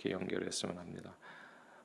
이렇게 연결했으면 합니다.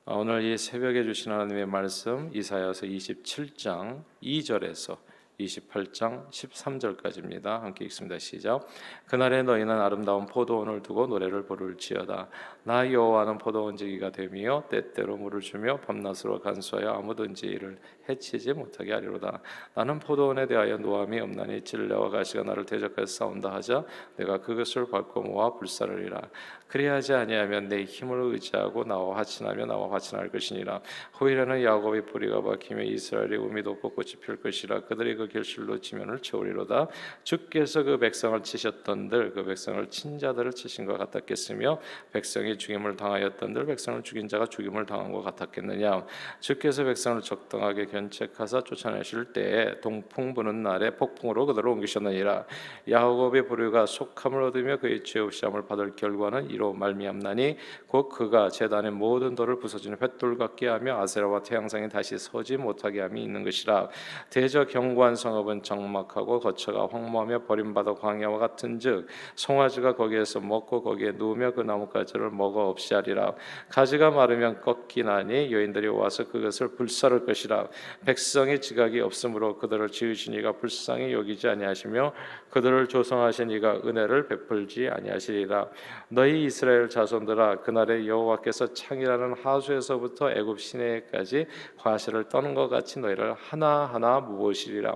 아, 오늘 이 새벽에 주신 하나님의 말씀 이사야서 27장 2절에서 28장 13절까지입니다. 함께 읽습니다. 시작. 그날에 너희는 아름다운 포도원을 두고 노래를 부를지어다. 나 여호와는 포도원 지기가 되며 때때로 물을 주며 밤낮으로 간수하여 아무든지 이를 해치지 못하게 하리로다. 나는 포도원에 대하여 노함이 없나니 진레와 가시가 나를 대적하여 싸운다 하자 내가 그것을 밟고 모아 불사르리라. 그리하지 아니하면 내 힘을 의지하고 나와 화친하며 나와 화친할 것이니라. 후일에는 야곱의 뿌리가 박히며 이스라엘의 우미 돋고 꽃이 필 것이라. 그들이 그 결실로 지면을 채우리로다. 주께서 그 백성을 치셨던들 그 백성을 친 자들을 치신 것 같았겠으며 백성이 죽임을 당하였던들 백성을 죽인 자가 죽임을 당한 것 같았겠느냐. 주께서 백성을 적당하게 견책하사 쫓아내실 때에 동풍 부는 날에 폭풍으로 그들을 옮기셨느니라. 야곱의 부류가 속함을 얻으며 그의 죄 없이 함을 받을 결과는 이로 말미암나니 곧 그가 제단의 모든 돌을 부서지는 횃돌 같게 하며 아세라와 태양상이 다시 서지 못하게 함이 있는 것이라 대저 경 성읍은 적막하고 거처가 황무하며 버림받아 광야와 같은즉 송아지가 거기에서 먹고 거기에 누우며 그 나뭇가지를 먹어 없이 하리라. 가지가 마르면 꺾이나니 여인들이 와서 그것을 불사를 것이라. 백성의 지각이 없으므로 그들을 지으신 이가 불쌍히 여기지 아니하시며 그들을 조성하신 이가 은혜를 베풀지 아니하시리라. 너희 이스라엘 자손들아 그날에 여호와께서 창이라는 하수에서부터 애굽 시내까지 과실을 떠는 것 같이 너희를 하나하나 무엇이리라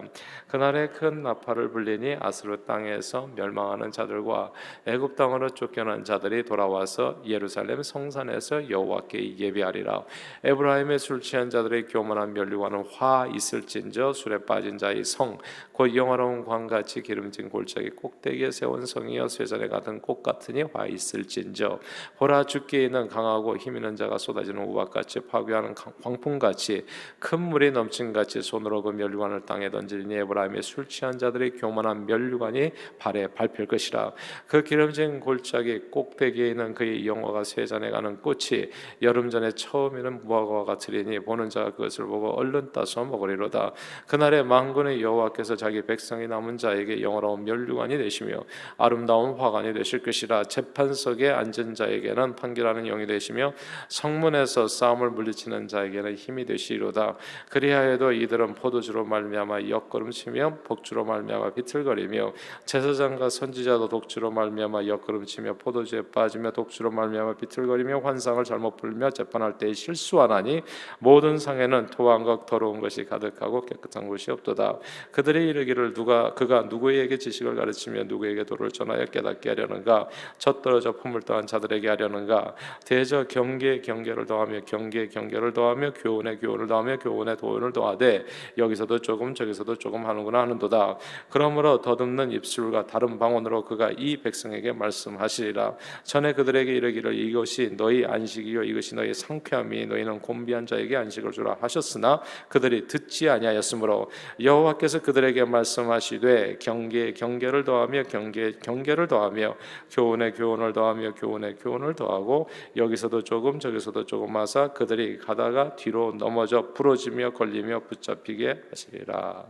그날에 큰 나팔을 불리니 아스루 땅에서 멸망하는 자들과 애굽 땅으로 쫓겨난 자들이 돌아와서 예루살렘 성산에서 여호와께 예배하리라. 에브라임의 술 취한 자들의 교만한 멸류관은 화 있을진저 술에 빠진 자의 성 곧 영화로운 광같이 기름진 골짜기 꼭대기에 세운 성이여 쇠잔에 같은 꽃 같으니 화 있을진저. 보라 죽게 있는 강하고 힘 있는 자가 쏟아지는 우박같이 파괴하는 강- 광풍같이 큰 물이 넘친같이 손으로 그 멸류관을 땅에 던지 니 에브라임의 술 취한 자들의 교만한 멸류관이 발에 밟힐 것이라. 그 기름진 골짜기 꼭대기에 있는 그의 영화가 쇠잔에 가는 꽃이 여름 전에 처음에는 무화과와 같으리니 보는 자가 그것을 보고 얼른 따서 먹으리로다. 그날에 만군의 여호와께서 자기 백성이 남은 자에게 영원한 멸류관이 되시며 아름다운 화관이 되실 것이라. 재판석에 앉은 자에게는 판결하는 영이 되시며 성문에서 싸움을 물리치는 자에게는 힘이 되시리로다. 그리하여도 이들은 포도주로 말미암아 엿걸음치며 복주로 말미암아 비틀거리며 제사장과 선지자도 독주로 말미암아 엿걸음치며 포도주에 빠지며 독주로 말미암아 비틀거리며 환상을 잘못 풀며 재판할 때에 실수하나니 모든 상에는 토한것 더러운 것이 가득하고 깨끗한 곳이 없도다. 그들이 이르기를 누가 그가 누구에게 지식을 가르치며 누구에게 도를 전하여 깨닫게 하려는가? 첫 떨어져 품을 떠한 자들에게 하려는가? 대저 경계 경계를 더하며 경계 경계를 더하며 교훈에 교훈을 더하며 교훈에 도훈을 더하되 여기서도 조금 저기서도 조금 하는구나 하는도다. 그러므로 더듬는 입술과 다른 방언으로 그가 이 백성에게 말씀하시리라. 전에 그들에게 이르기를 이것이 너희 안식이요 이것이 너희 상쾌함이 너희는 곤비한 자에게 안식을 주라 하셨으나 그들이 듣지 아니하였으므로 여호와께서 그들에게 말씀하시되 경계 경계를 더하며 경계 경계를 더하며 교훈에 교훈을 더하며 교훈에 교훈을 더하고 여기서도 조금 저기서도 조금 하사 그들이 가다가 뒤로 넘어져 부러지며 걸리며 붙잡히게 하시리라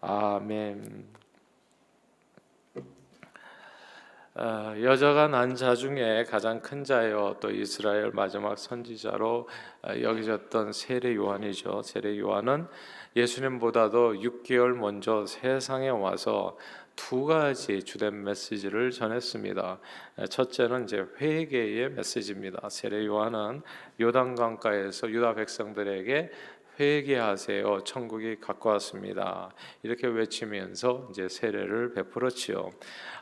아멘. 어, 여자가 난 자 중에 가장 큰 자요 또 이스라엘 마지막 선지자로 어, 여기졌던 세례 요한이죠. 세례 요한은 예수님보다도 6개월 먼저 세상에 와서 두 가지 주된 메시지를 전했습니다. 에, 첫째는 이제 회개의 메시지입니다. 세례 요한은 요단강가에서 유다 백성들에게 회개하세요. 천국이 가까웠습니다. 이렇게 외치면서 이제 세례를 베풀었지요.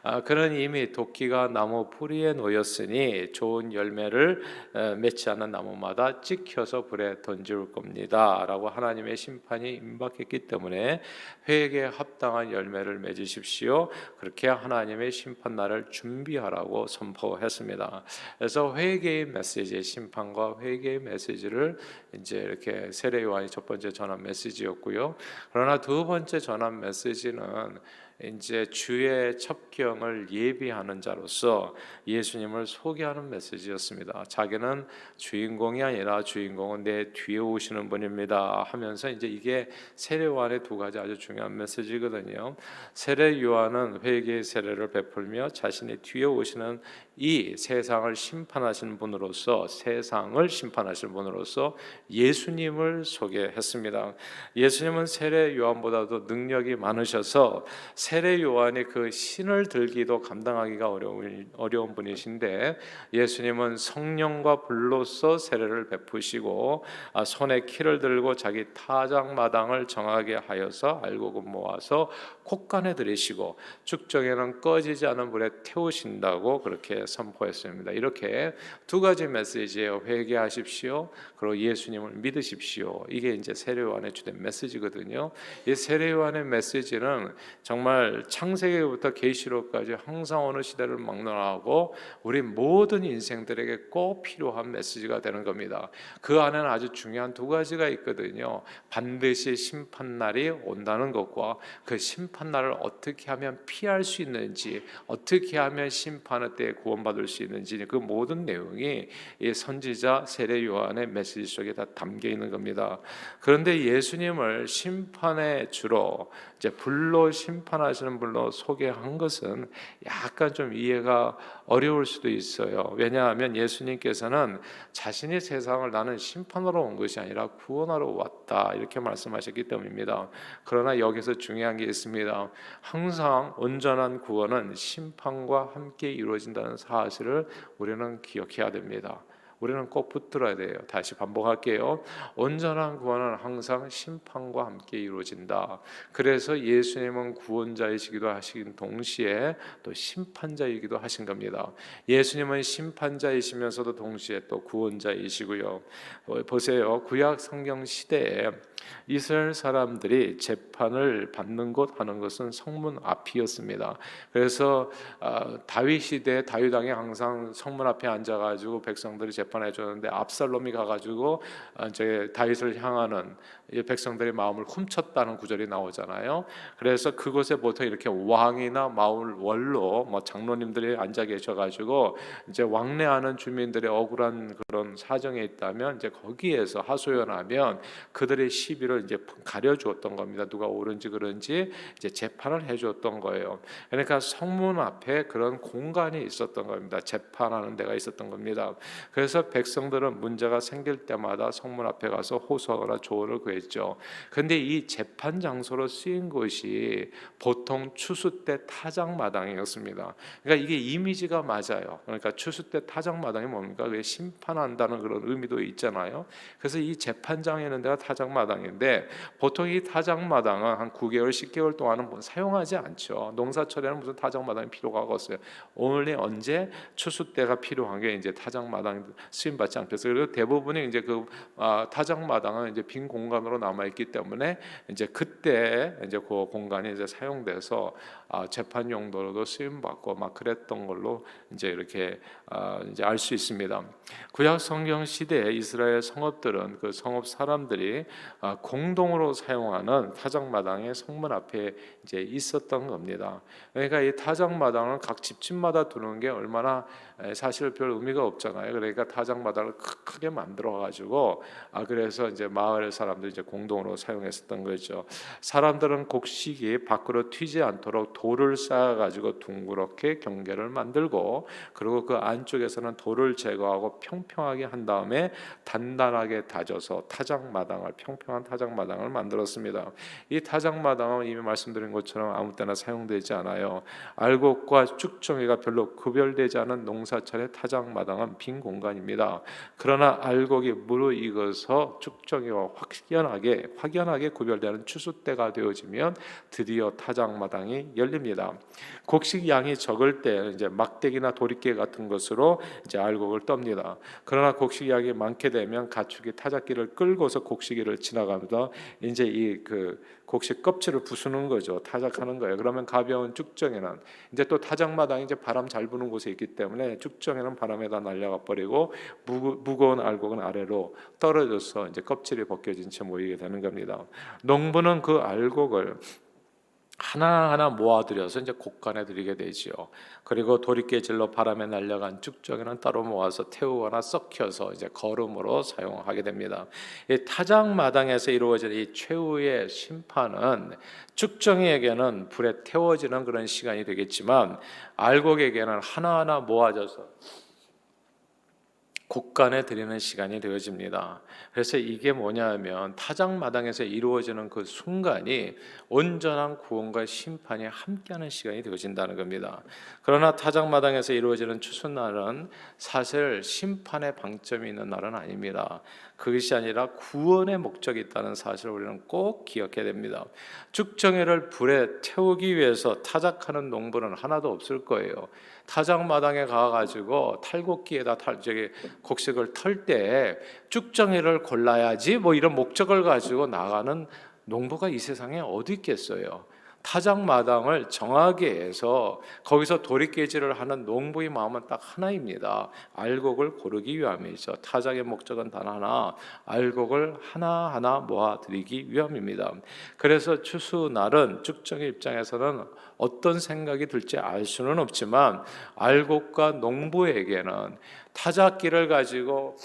아, 그는 이미 도끼가 나무 뿌리에 놓였으니 좋은 열매를 에, 맺지 않는 나무마다 찍혀서 불에 던질 겁니다라고 하나님의 심판이 임박했기 때문에 회개에 합당한 열매를 맺으십시오. 그렇게 하나님의 심판 날을 준비하라고 선포했습니다. 그래서 회개의 메시지, 심판과 회개의 메시지를 이제 이렇게 세례 요한이 첫 번째 전한 메시지였고요. 그러나 두 번째 전한 메시지는 이제 주의 첩경을 예비하는 자로서 예수님을 소개하는 메시지였습니다. 자기는 주인공이 아니라 주인공은 내 뒤에 오시는 분입니다 하면서 이제 이게 세례 요한의 두 가지 아주 중요한 메시지거든요. 세례 요한은 회개의 세례를 베풀며 자신이 뒤에 오시는 이 세상을 심판하시는 분으로서 세상을 심판하시는 분으로서 예수님을 소개했습니다. 예수님은 세례 요한보다도 능력이 많으셔서 세례 요한이 그 신을 들기도 감당하기가 어려운 어려운 분이신데 예수님은 성령과 불로서 세례를 베푸시고 아, 손에 키를 들고 자기 타작 마당을 정하게 하여서 알곡을 모아서 콧간에 들이시고 축정에는 꺼지지 않은 불에 태우신다고 그렇게 선포했습니다. 이렇게 두 가지 메시지예요. 회개하십시오. 그리고 예수님을 믿으십시오. 이게 이제 세례 요한의 주된 메시지거든요. 이 세례 요한의 메시지는 정말 창세기부터 계시록까지 항상 어느 시대를 막론하고 우리 모든 인생들에게 꼭 필요한 메시지가 되는 겁니다. 그 안에는 아주 중요한 두 가지가 있거든요. 반드시 심판 날이 온다는 것과 그 심판 날을 어떻게 하면 피할 수 있는지, 어떻게 하면 심판의 때에 구원받을 수 있는지 그 모든 내용이 이 선지자 세례 요한의 메시지 속에 다 담겨 있는 겁니다. 그런데 예수님을 심판의 주로 이제 불로 심판하 시는 분로 소개한 것은 약간 좀 이해가 어려울 수도 있어요. 왜냐하면 예수님께서는 자신이 세상을 나는 심판하러 온 것이 아니라 구원하러 왔다 이렇게 말씀하셨기 때문입니다. 그러나 여기서 중요한 게 있습니다. 항상 온전한 구원은 심판과 함께 이루어진다는 사실을 우리는 기억해야 됩니다. 우리는 꼭 붙들어야 돼요. 다시 반복할게요. 온전한 구원은 항상 심판과 함께 이루어진다. 그래서 예수님은 구원자이시기도 하신 동시에 또 심판자이기도 하신 겁니다. 예수님은 심판자이시면서도 동시에 또 구원자이시고요. 어, 보세요. 구약 성경 시대에 이스라엘 사람들이 재판을 받는 곳 하는 것은 성문 앞이었습니다. 그래서 어, 다윗 시대 다윗 왕이 항상 성문 앞에 앉아가지고 백성들이 재판 해 줬는데 압살롬이 가가지고 어, 이제 다윗을 향하는 이 백성들의 마음을 훔쳤다는 구절이 나오잖아요. 그래서 그곳에 보통 이렇게 왕이나 마을 원로 뭐 장로님들이 앉아 계셔가지고 이제 왕래하는 주민들의 억울한 그런 사정에 있다면 이제 거기에서 하소연하면 그들의 시비를 이제 가려주었던 겁니다. 누가 옳은지 그런지 이제 재판을 해주었던 거예요. 그러니까 성문 앞에 그런 공간이 있었던 겁니다. 재판하는 데가 있었던 겁니다. 그래서 백성들은 문제가 생길 때마다 성문 앞에 가서 호소하거나 조언을 구했죠. 그런데 이 재판 장소로 쓰인 곳이 보통 추수 때 타작 마당이었습니다. 그러니까 이게 이미지가 맞아요. 그러니까 추수 때 타작 마당이 뭡니까? 그게 심판한다는 그런 의미도 있잖아요. 그래서 이 재판장에 있는 데가 타작 마당인데 보통 이 타작 마당은 한 9개월, 10개월 동안은 뭐 사용하지 않죠. 농사철에는 무슨 타작 마당이 필요가 없어요. 오늘 언제 추수 때가 필요한 게 이제 타작 마당 쓰임 받지 않겠어요. 그리고 대부분이 이제 그 아, 타작마당은 이제 빈 공간으로 남아 있기 때문에 이제 그때 이제 그 공간이 이제 사용돼서 아, 재판 용도로도 쓰임 받고 막 그랬던 걸로 이제 이렇게 아, 이제 알 수 있습니다. 구약 성경 시대에 이스라엘 성읍들은 그 성읍 사람들이 아, 공동으로 사용하는 타작마당의 성문 앞에 이제 있었던 겁니다. 그러니까 이 타작마당은 각 집집마다 두는 게 얼마나 에, 사실 별 의미가 없잖아요. 그러니까 타작마당을 크- 크게 만들어 가지고 아 그래서 이제 마을 사람들이 이제 공동으로 사용했었던 거죠. 사람들은 곡식이 밖으로 튀지 않도록 돌을 쌓아 가지고 둥그렇게 경계를 만들고 그리고 그 안쪽에서는 돌을 제거하고 평평하게 한 다음에 단단하게 다져서 타작마당을 평평한 타작마당을 만들었습니다. 이 타작마당은 이미 말씀드린 것처럼 아무 때나 사용되지 않아요. 알곡과 쭉정이가 별로 구별되지 않은 농 사철의 타작마당은 빈 공간입니다. 그러나 알곡이 무르익어서 쭉정이와 확연하게 확연하게 구별되는 추수 때가 되어지면 드디어 타작마당이 열립니다. 곡식 양이 적을 때 이제 막대기나 도리깨 같은 것으로 이제 알곡을 떱니다. 그러나 곡식 양이 많게 되면 가축이 타작기를 끌고서 곡식이를 지나가면서 이제 이그 곡식 껍질을 부수는 거죠. 타작하는 거예요. 그러면 가벼운 쭉정에는 이제 또 타작마당이 이제 바람 잘 부는 곳에 있기 때문에 쭉정에는 바람에다 날려가 버리고 무거, 무거 운 알곡은 아래로 떨어져서 이제 껍질이 벗겨진 채 모이게 되는 겁니다. 농부는 그 알곡을 하나하나 모아들여서 이제 곡간에 드리게 되지요. 그리고 도리깨질로 바람에 날려간 쭉정이는 따로 모아서 태우거나 썩혀서 이제 거름으로 사용하게 됩니다. 이 타작 마당에서 이루어지는 이 최후의 심판은 쭉정이에게는 불에 태워지는 그런 시간이 되겠지만 알곡에게는 하나하나 모아져서 곡간에 드리는 시간이 되어집니다. 그래서 이게 뭐냐면 타작마당에서 이루어지는 그 순간이 온전한 구원과 심판이 함께하는 시간이 되어진다는 겁니다. 그러나 타작마당에서 이루어지는 추수날은 사실 심판의 방점이 있는 날은 아닙니다. 그것이 아니라 구원의 목적이 있다는 사실을 우리는 꼭 기억해야 됩니다. 죽정회를 불에 태우기 위해서 타작하는 농부는 하나도 없을 거예요. 타작 마당에 가가지고 탈곡기에다 탈 저기 곡식을 털때 쭉정이를 골라야지 뭐 이런 목적을 가지고 나가는 농부가 이 세상에 어디 있겠어요? 타작마당을 정하게 해서 거기서 도리깨질을 하는 농부의 마음은 딱 하나입니다. 알곡을 고르기 위함이죠. 타작의 목적은 단 하나, 알곡을 하나하나 모아드리기 위함입니다. 그래서 추수날은 쭉정의 입장에서는 어떤 생각이 들지 알 수는 없지만 알곡과 농부에게는 타작기를 가지고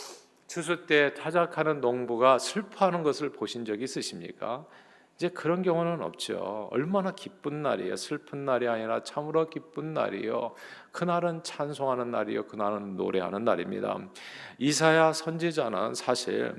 추수 때 타작하는 농부가 슬퍼하는 것을 보신 적이 있으십니까? 이제 그런 경우는 없죠. 얼마나 기쁜 날이에요. 슬픈 날이 아니라 참으로 기쁜 날이요. 그날은 찬송하는 날이요. 그날은 노래하는 날입니다. 이사야 선지자는 사실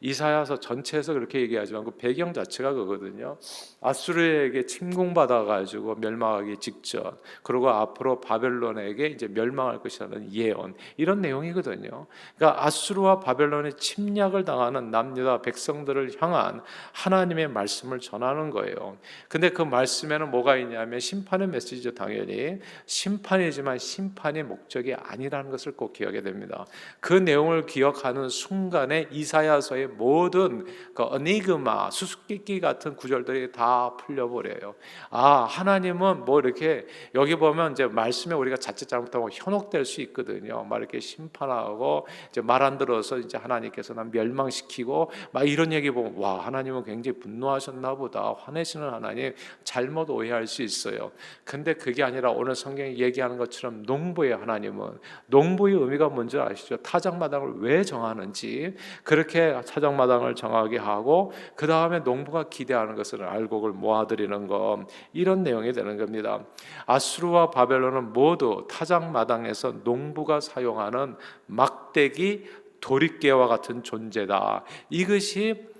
이사야서 전체에서 그렇게 얘기하지만 그 배경 자체가 그거든요. 아수르에게 침공받아 가지고 멸망하기 직전 그리고 앞으로 바벨론에게 이제 멸망할 것이라는 예언 이런 내용이거든요. 그러니까 아수르와 바벨론의 침략을 당하는 남유다 백성들을 향한 하나님의 말씀을 전하는 거예요. 근데 그 말씀에는 뭐가 있냐면 심판의 메시지죠 당연히 심판이지만 심판의 목적이 아니라는 것을 꼭 기억해야 됩니다. 그 내용을 기억하는 순간에 이사야서의 모든 그 어니그마 수수께끼 같은 구절들이 다 풀려버려요. 아 하나님은 뭐 이렇게 여기 보면 이제 말씀에 우리가 자칫 잘못하면 현혹될 수 있거든요. 막 이렇게 심판하고 이제 말 안 들어서 이제 하나님께서는 멸망시키고 막 이런 얘기 보면 와 하나님은 굉장히 분노하셨나 보다 화내시는 하나님 잘못 오해할 수 있어요. 근데 그게 아니라 오늘 성경이 얘기하는 것처럼 농부의 하나님은 농부의 의미가 뭔지 아시죠? 타작마당을 왜 정하는지 그렇게 타작마당을 정하게 하고 그 다음에 농부가 기대하는 것은 알곡을 모아드리는 것 이런 내용이 되는 겁니다. 아수르와 바벨론은 모두 타작마당에서 농부가 사용하는 막대기 도리깨와 같은 존재다. 이것이 어,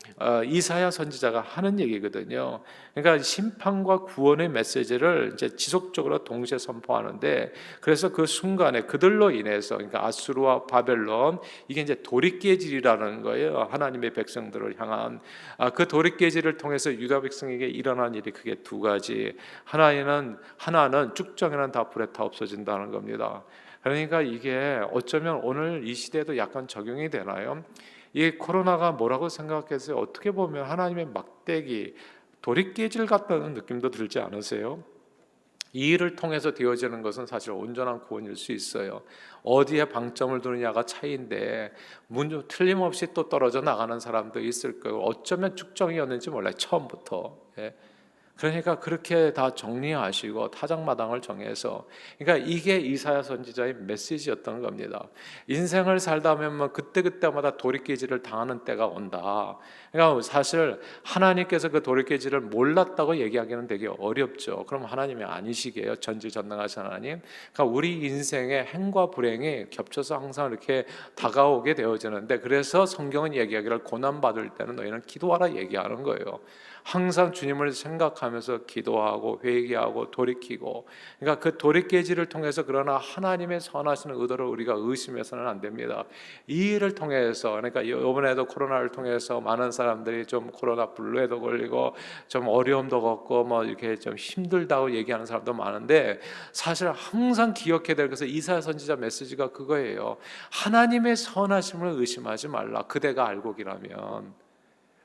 이사야 선지자가 하는 얘기거든요. 그러니까 심판과 구원의 메시지를 이제 지속적으로 동시에 선포하는데 그래서 그 순간에 그들로 인해서 그러니까 아수르와 바벨론 이게 이제 도리깨질이라는 거예요. 하나님의 백성들을 향한 아, 그 도리깨질을 통해서 유다 백성에게 일어난 일이 크게 두 가지. 하나는 하나는 쭉정이는 다 불에 타 없어진다는 겁니다. 그러니까 이게 어쩌면 오늘 이 시대에도 약간 적용이 되나요? 이 코로나가 뭐라고 생각했어요? 어떻게 보면 하나님의 막대기 도리깨질 같다는 느낌도 들지 않으세요? 이 일을 통해서 되어지는 것은 사실 온전한 구원일 수 있어요. 어디에 방점을 두느냐가 차이인데 문 틀림없이 또 떨어져 나가는 사람도 있을 거고 어쩌면 축정이었는지 몰라요 처음부터. 예. 그러니까 그렇게 다 정리하시고 타작마당을 정해서 그러니까 이게 이사야 선지자의 메시지였던 겁니다. 인생을 살다 보면 그때 그때마다 도리깨질을 당하는 때가 온다. 그러니까 사실 하나님께서 그 도리깨질을 몰랐다고 얘기하기는 되게 어렵죠. 그럼 하나님이 아니시게요. 전지전능하신 하나님. 그러니까 우리 인생의 행과 불행이 겹쳐서 항상 이렇게 다가오게 되어지는데 그래서 성경은 얘기하기를 고난 받을 때는 너희는 기도하라 얘기하는 거예요. 항상 주님을 생각하면서 기도하고 회개하고 돌이키고 그러니까 그 돌이깨지를 통해서 그러나 하나님의 선하신 의도를 우리가 의심해서는 안 됩니다. 이 일을 통해서 그러니까 이번에도 코로나를 통해서 많은 사람들이 좀 코로나 블루에도 걸리고 좀 어려움도 겪고 뭐 이렇게 좀 힘들다고 얘기하는 사람도 많은데 사실 항상 기억해야 될 것은 이사야 선지자 메시지가 그거예요. 하나님의 선하심을 의심하지 말라. 그대가 알곡이라면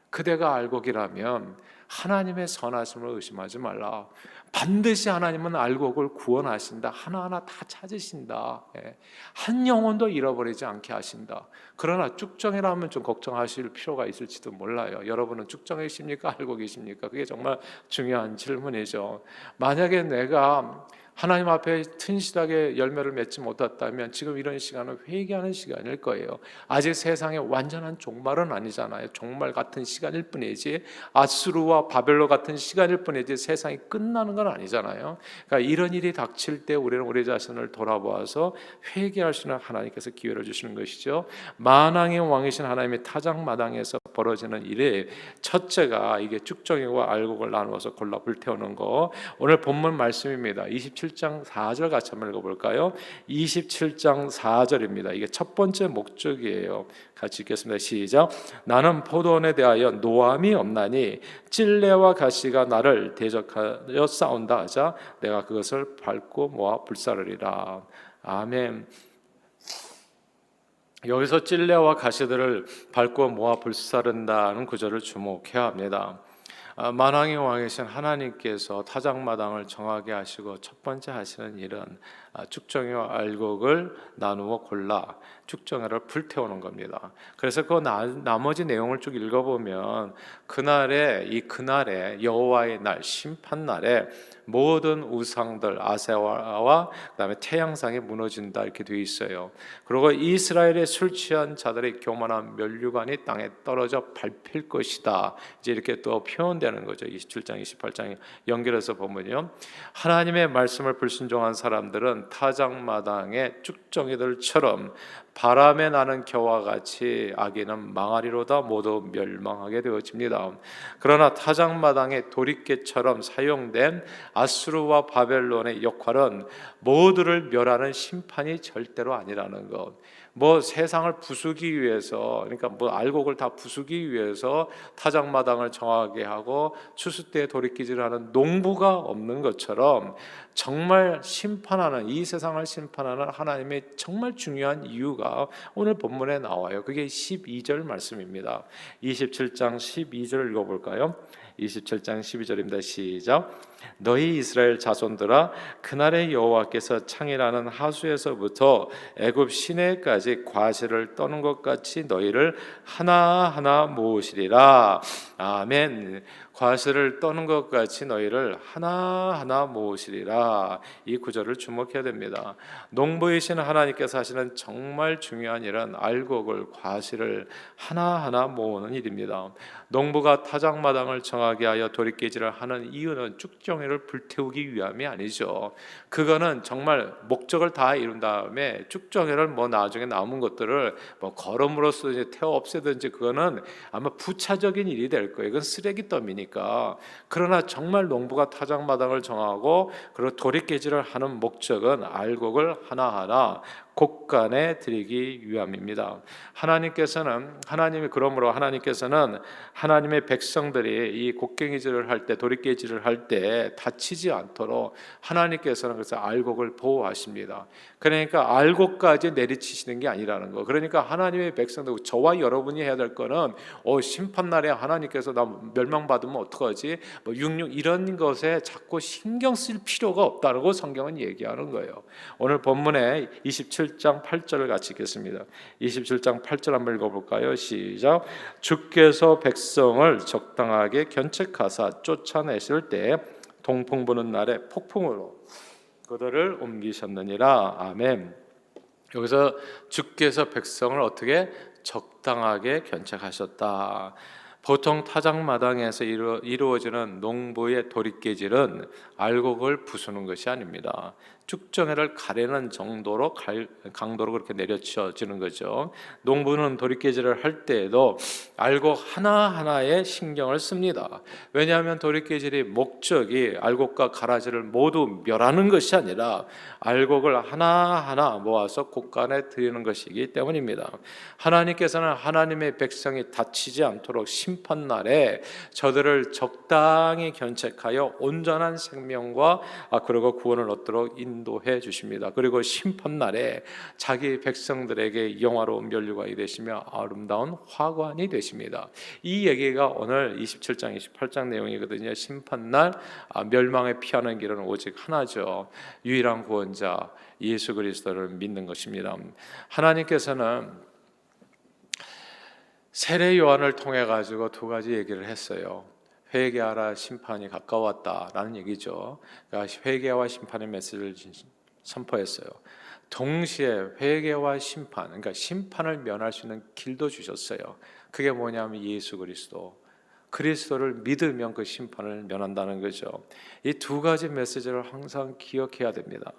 그대가 알곡이라면 하나님의 선하심을 의심하지 말라. 반드시 하나님은 알곡을 구원하신다. 하나하나 다 찾으신다. 예. 한 영혼도 잃어버리지 않게 하신다. 그러나 쭉정이라면 좀 걱정하실 필요가 있을지도 몰라요. 여러분은 쭉정이십니까? 알곡이십니까? 그게 정말 중요한 질문이죠. 만약에 내가 하나님 앞에 튼실하게 열매를 맺지 못했다면 지금 이런 시간은 회개하는 시간일 거예요. 아직 세상의 완전한 종말은 아니잖아요. 종말 같은 시간일 뿐이지 아수르와 바벨로 같은 시간일 뿐이지 세상이 끝나는 건 아니잖아요. 그러니까 이런 일이 닥칠 때 우리는 우리 자신을 돌아보아서 회개할 수 있는 하나님께서 기회를 주시는 것이죠. 만왕의 왕이신 하나님의 타작마당에서 벌어지는 일이 첫째가 이게 쭉정이와 알곡을 나누어서 골라 불태우는 거. 오늘 본문 말씀입니다. 27장 4절 같이 한번 읽어볼까요? 27장 4절입니다. 이게 첫 번째 목적이에요. 같이 읽겠습니다. 시작. 나는 포도원에 대하여 노함이 없나니 찔레와 가시가 나를 대적하여 싸운다 하자 내가 그것을 밟고 모아 불사르리라. 아멘. 여기서 찔레와 가시들을 밟고 모아 불사른다는 구절을 주목해야 합니다. 아, 만왕의 왕이신 하나님께서 타작마당을 정하게 하시고 첫 번째 하시는 일은 아, 축정이와 알곡을 나누어 골라 축정회를 불태우는 겁니다. 그래서 그 나, 나머지 내용을 쭉 읽어보면 그날에 이 그날에 여호와의 날 심판 날에 모든 우상들 아세와와 그다음에 태양상이 무너진다 이렇게 되어 있어요. 그리고 이스라엘의 술 취한 자들의 교만한 면류관이 땅에 떨어져 밟힐 것이다. 이제 이렇게 또 표현되는 거죠. 27장, 28장 연결해서 보면요. 하나님의 말씀을 불순종한 사람들은 타작마당의 쭉정이들처럼 바람에 나는 겨와 같이 악인은 망하리로다 모두 멸망하게 되어집니다. 그러나 타작마당의 도리깨처럼 사용된 아수르와 바벨론의 역할은 모두를 멸하는 심판이 절대로 아니라는 것. 뭐 세상을 부수기 위해서 그러니까 뭐 알곡을 다 부수기 위해서 타작마당을 정하게 하고 추수 때 돌이키질하는 농부가 없는 것처럼 정말 심판하는 이 세상을 심판하는 하나님의 정말 중요한 이유가 오늘 본문에 나와요. 그게 12절 말씀입니다. 27장 12절 읽어볼까요? 27장 12절입니다. 시작. 너희 이스라엘 자손들아 그날의 여호와께서 창이라는 하수에서부터 애굽 시내까지 과실을 떠는 것 같이 너희를 하나하나 모으시리라. 아멘. 과실을 떠는 것 같이 너희를 하나하나 모으시리라. 이 구절을 주목해야 됩니다. 농부이신 하나님께서 하시는 정말 중요한 일은 알곡을 과실을 하나하나 모으는 일입니다. 농부가 타작마당을 정하게 하여 돌이키지를 하는 이유는 쭉정이를 불태우기 위함이 아니죠. 그거는 정말 목적을 다 이룬 다음에 쭉정이를 뭐 나중에 남은 것들을 뭐 걸음으로써 태워 없애든지 그거는 아마 부차적인 일이 될 거예요. 이건 쓰레기 더미니까. 그러나 정말 농부가 타작마당을 정하고 그리고 돌이깨질을 하는 목적은 알곡을 하나하나 곳간에 드리기 위함입니다. 하나님께서는 하나님이 그러므로 하나님께서는 하나님의 백성들이 이 곡괭이질을 할 때 도리깨질을 할 때 다치지 않도록 하나님께서는 그래서 알곡을 보호하십니다. 그러니까 알곡까지 내리치시는 게 아니라는 거. 그러니까 하나님의 백성들 저와 여러분이 해야 될 거는 어 심판 날에 하나님께서 나 멸망받으면 어떡하지? 뭐 육육 이런 것에 자꾸 신경 쓸 필요가 없다고 성경은 얘기하는 거예요. 오늘 본문에 27장 8절을 같이 읽겠습니다. 27장 8절 한번 읽어볼까요? 시작. 주께서 백성을 적당하게 견책하사 쫓아내실 때 동풍 부는 날에 폭풍으로 그들을 옮기셨느니라. 아멘. 여기서 주께서 백성을 어떻게 적당하게 견책하셨다. 보통 타작마당에서 이루, 이루어지는 농부의 도리깨질은 알곡을 부수는 것이 아닙니다. 쭉정회를 가려는 정도로 갈, 강도로 그렇게 내려쳐지는 거죠. 농부는 도리깨질을 할 때에도 알곡 하나 하나에 신경을 씁니다. 왜냐하면 도리깨질이 목적이 알곡과 가라지를 모두 멸하는 것이 아니라 알곡을 하나 하나 모아서 곳간에 드리는 것이기 때문입니다. 하나님께서는 하나님의 백성이 다치지 않도록 심판 날에 저들을 적당히 견책하여 온전한 생명과 아 그리고 구원을 얻도록 인 도해 주십니다. 그리고 심판 날에 자기 백성들에게 영화로운 면류관이 되시며 아름다운 화관이 되십니다. 이 얘기가 오늘 27장, 28장 내용이거든요. 심판날 아, 멸망에 피하는 길은 오직 하나죠. 유일한 구원자 예수 그리스도를 믿는 것입니다. 하나님께서는 세례 요한을 통해 가지고 두 가지 얘기를 했어요. 회개하라 심판이 가까웠다라는 얘기죠. 그러니까 회개와 심판의 메시지를 선포했어요. 동시에 회개와 심판, 그러니까 심판을 면할 수 있는 길도 주셨어요. 그게 뭐냐면 예수 그리스도. 그리스도를 믿으면 그 심판을 면한다는 거죠. 이 두 가지 메시지를 항상 기억해야 됩니다.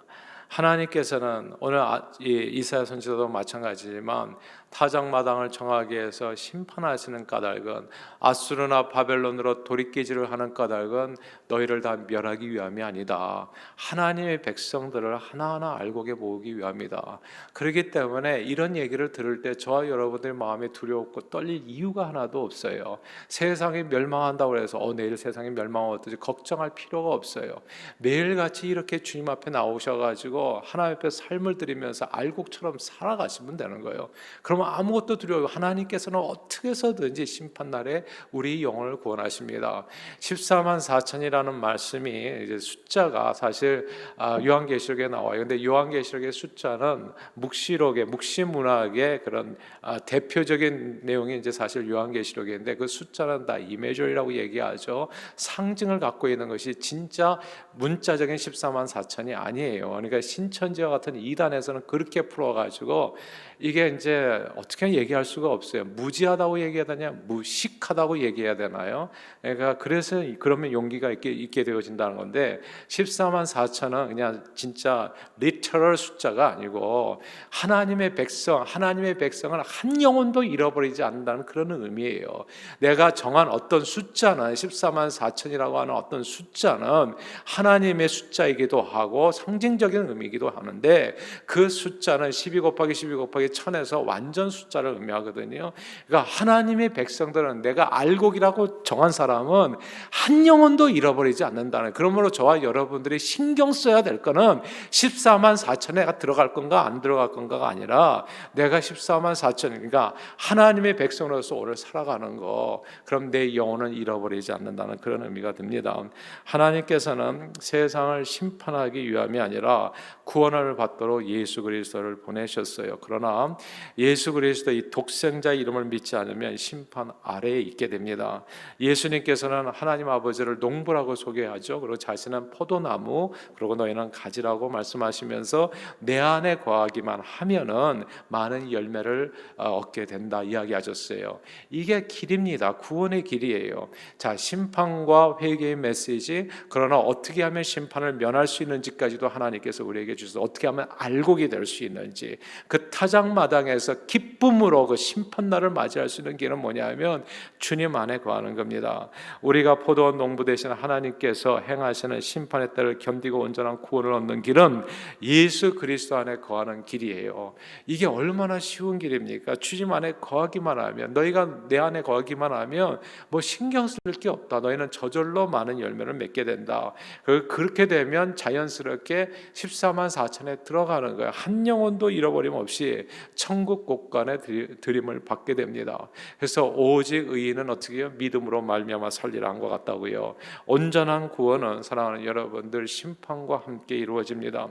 하나님께서는 오늘 아, 이사야 선지자도 마찬가지지만 타작마당을 정하기 위해서 심판하시는 까닭은 아수르나 바벨론으로 돌이키지를 하는 까닭은 너희를 다 멸하기 위함이 아니다. 하나님의 백성들을 하나하나 알고게 모으기 위함이다. 그렇기 때문에 이런 얘기를 들을 때 저와 여러분들 마음에 두려웠고 떨릴 이유가 하나도 없어요. 세상이 멸망한다고 해서 어 내일 세상이 멸망하면 어떠지 걱정할 필요가 없어요. 매일같이 이렇게 주님 앞에 나오셔 가지고 하나님 앞에 삶을 드리면서 알곡처럼 살아가시면 되는 거예요. 그럼 그러면 아무것도 두려워 하나님께서는 어떻게 해서든지 심판 날에 우리 영혼을 구원하십니다. 14만 4천이라는 말씀이 이제 숫자가 사실 아, 요한계시록에 나와요. 근데 요한계시록의 숫자는 묵시록의 묵시 문학의 그런 아, 대표적인 내용이 이제 사실 요한계시록인데 그 숫자는 다 이메저리라고 얘기하죠. 상징을 갖고 있는 것이 진짜 문자적인 14만 4천이 아니에요. 그러니까 신천지와 같은 이단에서는 그렇게 풀어가지고 이게 이제 어떻게 얘기할 수가 없어요. 무지하다고 얘기해야 되냐, 무식하다고 얘기해야 되나요? 그러니까 그래서 그러면 용기가 있게, 있게 되어진다는 건데 14만 4천은 그냥 진짜 리터럴 숫자가 아니고 하나님의 백성, 하나님의 백성을 한 영혼도 잃어버리지 않는다는 그런 의미예요. 내가 정한 어떤 숫자는 14만 4천이라고 하는 어떤 숫자는 하나님의 숫자이기도 하고 상징적인 의미이기도 하는데 그 숫자는 12 곱하기 12 곱하기 천에서 완전 숫자를 의미하거든요. 그러니까 하나님의 백성들은 내가 알곡이라고 정한 사람은 한 영혼도 잃어버리지 않는다는. 그러므로 저와 여러분들이 신경 써야 될 거는 14만 4천에 들어갈 건가 안 들어갈 건가가 아니라 내가 14만 4천 그러니까 하나님의 백성으로서 오늘 살아가는 거. 그럼 내 영혼은 잃어버리지 않는다는 그런 의미가 듭니다. 하나님께서는 세상을 심판하기 위함이 아니라 구원을 받도록 예수 그리스도를 보내셨어요. 그러나 예수 그리스도 이 독생자 이름을 믿지 않으면 심판 아래에 있게 됩니다. 예수님께서는 하나님 아버지를 농부라고 소개하죠. 그리고 자신은 포도나무, 그리고 너희는 가지라고 말씀하시면서 내 안에 거하기만 하면은 많은 열매를 어, 얻게 된다 이야기하셨어요. 이게 길입니다. 구원의 길이에요. 자, 심판과 회개의 메시지. 그러나 어떻게 하면 심판을 면할 수 있는지까지도 하나님께서 우리에게 주셔서 어떻게 하면 알곡이 될 수 있는지 그 타작 마당에서 기쁨으로 그 심판날을 맞이할 수 있는 길은 뭐냐면 주님 안에 거하는 겁니다. 우리가 포도원 농부 대신 하나님께서 행하시는 심판의 때를 견디고 온전한 구원을 얻는 길은 예수 그리스도 안에 거하는 길이에요. 이게 얼마나 쉬운 길입니까? 주님 안에 거하기만 하면 너희가 내 안에 거하기만 하면 뭐 신경 쓸 게 없다. 너희는 저절로 많은 열매를 맺게 된다. 그, 그렇게 되면 자연스럽게 14만 4천에 들어가는 거예요. 한 영혼도 잃어버림 없이 천국 곳 간에 드림을 받게 됩니다. 그래서 오직 의인은 어떻게 해요? 믿음으로 말미암아 살리라 한 것 같다고요. 온전한 구원은 사랑하는 여러분들 심판과 함께 이루어집니다.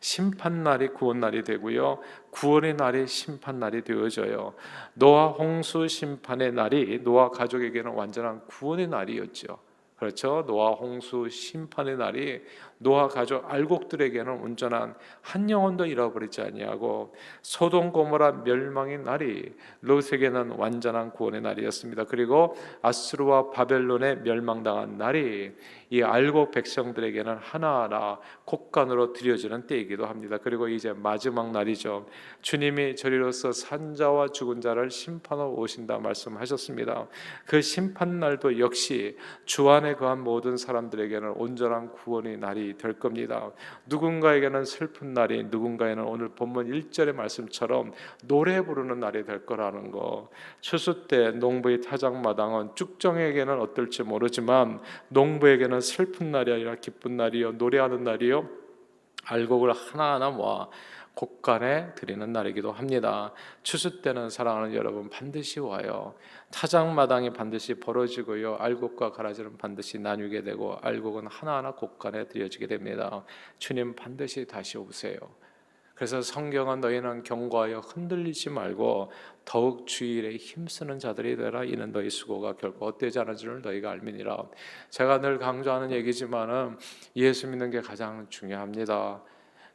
심판 날이 구원 날이 되고요. 구원의 날이 심판 날이 되어져요. 노아 홍수 심판의 날이 노아 가족에게는 완전한 구원의 날이었죠. 그렇죠. 노아 홍수 심판의 날이 노아 가족 알곡들에게는 온전한 한 영혼도 잃어버리지 아니하고 소돔 고모라 멸망의 날이 롯에게는 완전한 구원의 날이었습니다. 그리고 아스루와 바벨론의 멸망당한 날이 이 알곡 백성들에게는 하나하나 곡간으로 드려지는 때이기도 합니다. 그리고 이제 마지막 날이죠. 주님이 저리로서 산자와 죽은 자를 심판하러 오신다 말씀하셨습니다. 그 심판 날도 역시 주 안에 거한 모든 사람들에게는 온전한 구원의 날이 될 겁니다. 누군가에게는 슬픈 날이 누군가에는 오늘 본문 1절의 말씀처럼 노래 부르는 날이 될 거라는 거. 추수 때 농부의 타작마당은 쭉정에게는 어떨지 모르지만 농부에게는 슬픈 날이 아니라 기쁜 날이요 노래하는 날이요 알곡을 하나하나 모아 곡간에 드리는 날이기도 합니다. 추수 때는 사랑하는 여러분 반드시 와요. 타작마당이 반드시 벌어지고요. 알곡과 가라지는 반드시 나뉘게 되고 알곡은 하나하나 곡간에 드려지게 됩니다. 주님 반드시 다시 오세요. 그래서 성경은 너희는 경고하여 흔들리지 말고 더욱 주일에 힘쓰는 자들이 되라 이는 너희 수고가 결코 헛되지 않은 줄 너희가 알미니라. 제가 늘 강조하는 얘기지만은 예수 믿는 게 가장 중요합니다.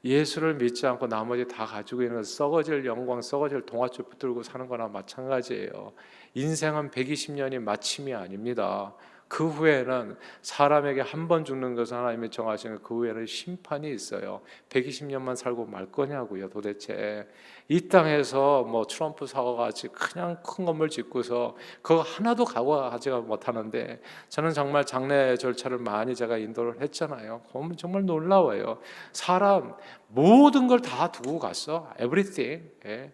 예수를 믿지 않고 나머지 다 가지고 있는 썩어질 영광, 썩어질 동아줄 붙들고 사는 거나 마찬가지예요. 인생은 120년이 마침이 아닙니다. 그 후에는 사람에게 한 번 죽는 것은 하나님이 정하시는 그 후에는 심판이 있어요. 120년만 살고 말 거냐고요, 도대체. 이 땅에서 뭐 트럼프 사과같이 그냥 큰 건물 짓고서 그거 하나도 각오하지가 못하는데 저는 정말 장례 절차를 많이 제가 인도를 했잖아요. 보면 정말 놀라워요. 사람 모든 걸 다 두고 갔어. everything. 예.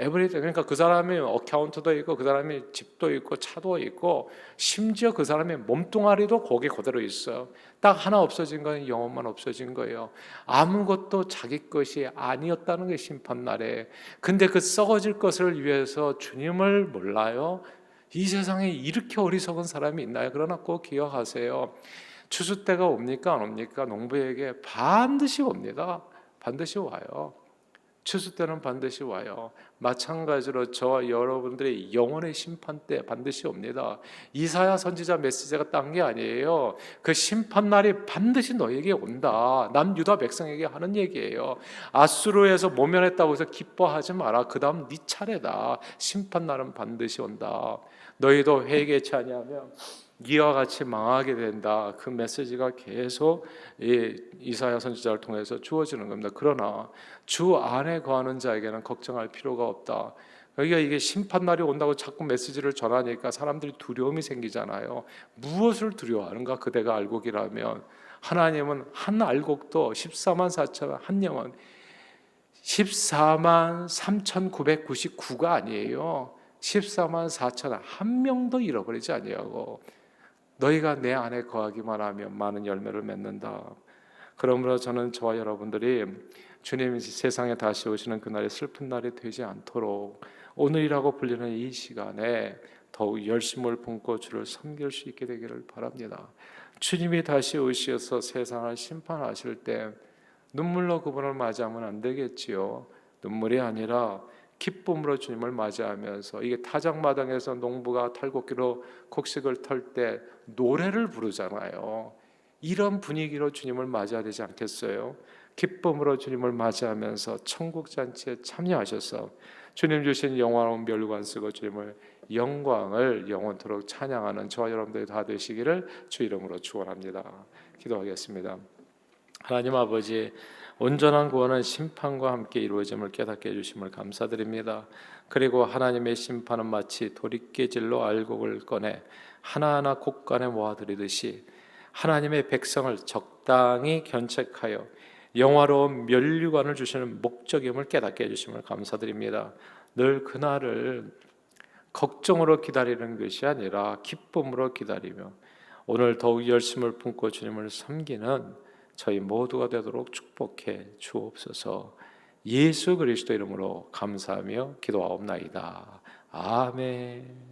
에브리데 그러니까 그 사람이 어카운트도 있고 그 사람이 집도 있고 차도 있고 심지어 그 사람의 몸뚱아리도 거기 그대로 있어요. 딱 하나 없어진 건 영혼만 없어진 거예요. 아무것도 자기 것이 아니었다는 게 심판 날에. 근데 그 썩어질 것을 위해서 주님을 몰라요. 이 세상에 이렇게 어리석은 사람이 있나요? 그러나 꼭 기억하세요. 추수 때가 옵니까 안 옵니까? 농부에게 반드시 옵니다. 반드시 와요. 추수 때는 반드시 와요. 마찬가지로 저와 여러분들의 영혼의 심판 때 반드시 옵니다. 이사야 선지자 메시지가 딴 게 아니에요. 그 심판 날이 반드시 너에게 온다. 남 유다 백성에게 하는 얘기예요. 아수르에서 모면했다고 해서 기뻐하지 마라. 그다음 네 차례다. 심판 날은 반드시 온다. 너희도 회개치 아니하면 이와 같이 망하게 된다. 그 메시지가 계속 이 이사야 선지자를 통해서 주어지는 겁니다. 그러나 주 안에 거하는 자에게는 걱정할 필요가 없다. 그러니까 이게 심판 날이 온다고 자꾸 메시지를 전하니까 사람들이 두려움이 생기잖아요. 무엇을 두려워하는가 그대가 알곡이라면 하나님은 한 알곡도 14만 4천 한 영혼 14만 3,999가 아니에요. 14만 4천 한 명도 잃어버리지 아니하고 너희가 내 안에 거하기만 하면 많은 열매를 맺는다. 그러므로 저는 저와 여러분들이 주님이 세상에 다시 오시는 그날이 슬픈 날이 되지 않도록 오늘이라고 불리는 이 시간에 더욱 열심을 품고 주를 섬길 수 있게 되기를 바랍니다. 주님이 다시 오셔서 세상을 심판하실 때 눈물로 그분을 맞이하면 안 되겠지요. 눈물이 아니라 기쁨으로 주님을 맞이하면서 이게 타작마당에서 농부가 탈곡기로 곡식을 털 때 노래를 부르잖아요. 이런 분위기로 주님을 맞이해야 되지 않겠어요? 기쁨으로 주님을 맞이하면서 천국 잔치에 참여하셔서 주님 주신 영화로운 멸관 쓰고 주님을 영광을 영원토록 찬양하는 저와 여러분들이 다 되시기를 주 이름으로 축원합니다. 기도하겠습니다. 하나님 아버지 온전한 구원은 심판과 함께 이루어짐을 깨닫게 해 주심을 감사드립니다. 그리고 하나님의 심판은 마치 도리깨질로 알곡을 꺼내 하나하나 곡간에 모아들이듯이 하나님의 백성을 적당히 견책하여 영화로운 면류관을 주시는 목적임을 깨닫게 해주심을 감사드립니다. 늘 그날을 걱정으로 기다리는 것이 아니라 기쁨으로 기다리며 오늘 더욱 열심을 품고 주님을 섬기는 저희 모두가 되도록 축복해 주옵소서. 예수 그리스도 이름으로 감사하며 기도하옵나이다. 아멘.